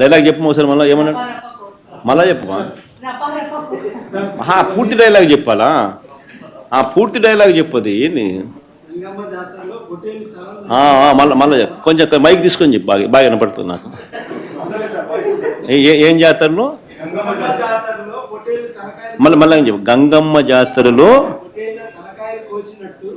Dialogue చెప్పు ఒకసారి మళ్ళీ కోస్తాం. మళ్ళా చెప్పమా పూర్తి డైలాగ్ చెప్పాలా ఆ పూర్తి డైలాగ్ చెప్పదు ఏంది మళ్ళా మళ్ళా చెప్పు కొంచెం మైక్ తీసుకొని చెప్పు బాగా బాగా వినపడుతుంది నాకు. ఏ- ఏ- ఏం జాతరలో మళ్ళీ మళ్ళీ చెప్పు గంగమ్మ జాతరలో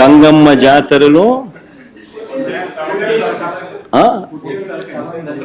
గంగమ్మ జాతరలో